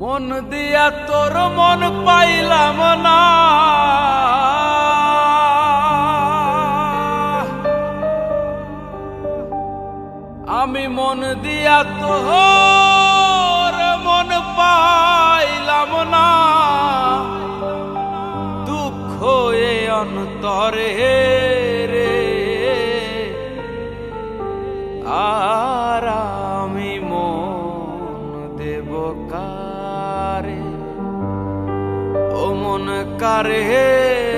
মন দিয়া তোর মন পাইলাম না। আমি মন দিয়া তোর মন পাইলাম না। দুঃখ এ অন্তরে মন কারে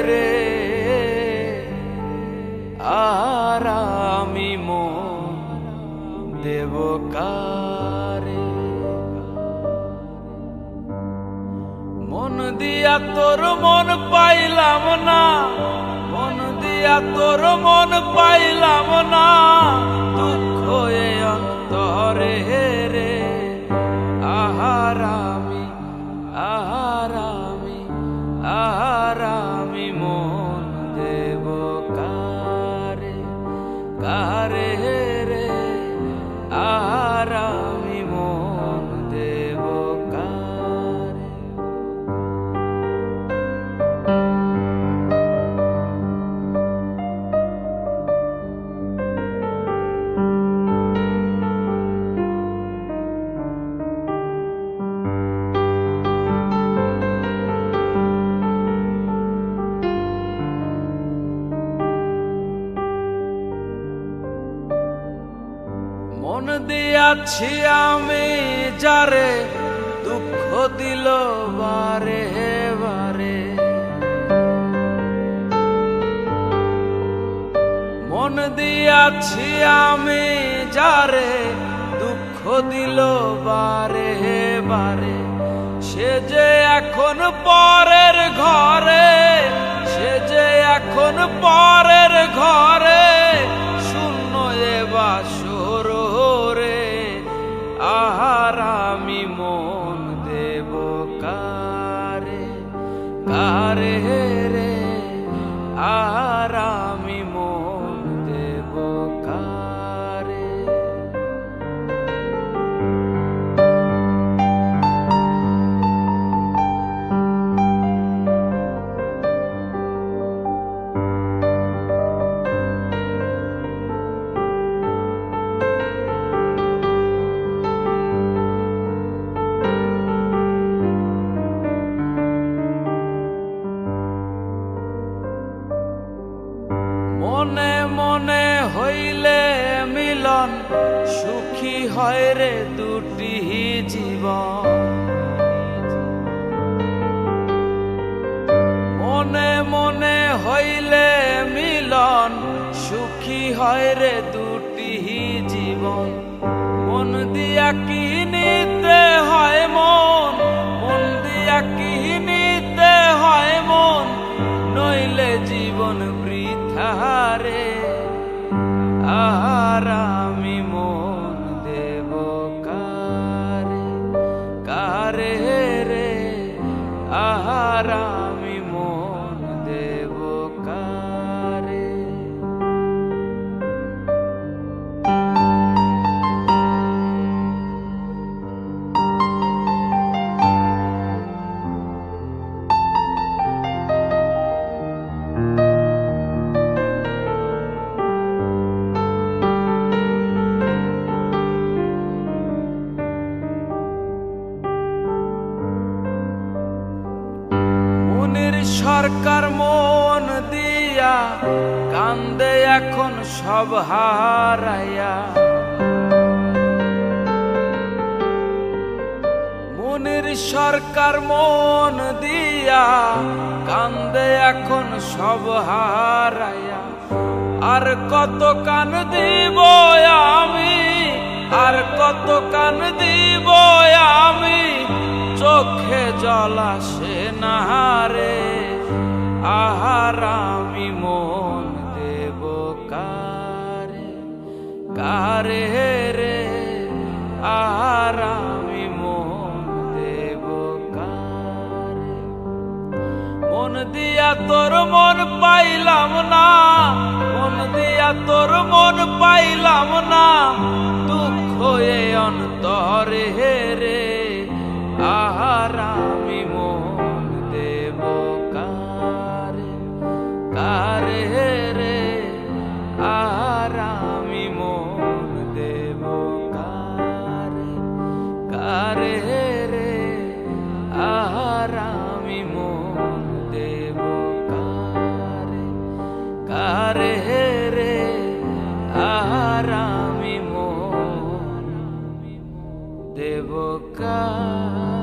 রে। আর আমি মন দেব কারে। মন দিয়া তোর মন পাইলাম না। মন দিয়া তোর মন পাইলাম না। আহারামি মন দেব দিয়াছি আমি, যারে দুঃখ দিল বারে বারে। মন দিয়াছি আমি, যারে দুঃখ দিল বারে বারে। সে যে এখন পরের ঘরে, সে যে এখন পরের ঘরে কারে মনে মনে হইলে মিলন, সুখী হয় রে দুটি জীবন। মনে মনে হইলে মিলন, সুখী হয় রে দুটি জীবন। মন দিয়া কি নিতে বৃথারে আহার আমি মন দেব কারে কারে রে আহার সরকার মন দিয়া কান্দে এখন সব হারাইয়া। মুনির সরকার মন দিয়া কান্দে এখন সব হারাইয়া। আর কত কান দিব আমি, আর কত কান দিব আমি, চোখে জল আসে না রে আহার আমি মন দেব কারে? কারে রে? আহার আমি মন দেব কারে? মন দিয়া তোর মন পাইলাম না, মন দিয়া তোর মন পাইলাম না, দুঃখ এ অন্তরে রে আহা আমি মন দেব কারে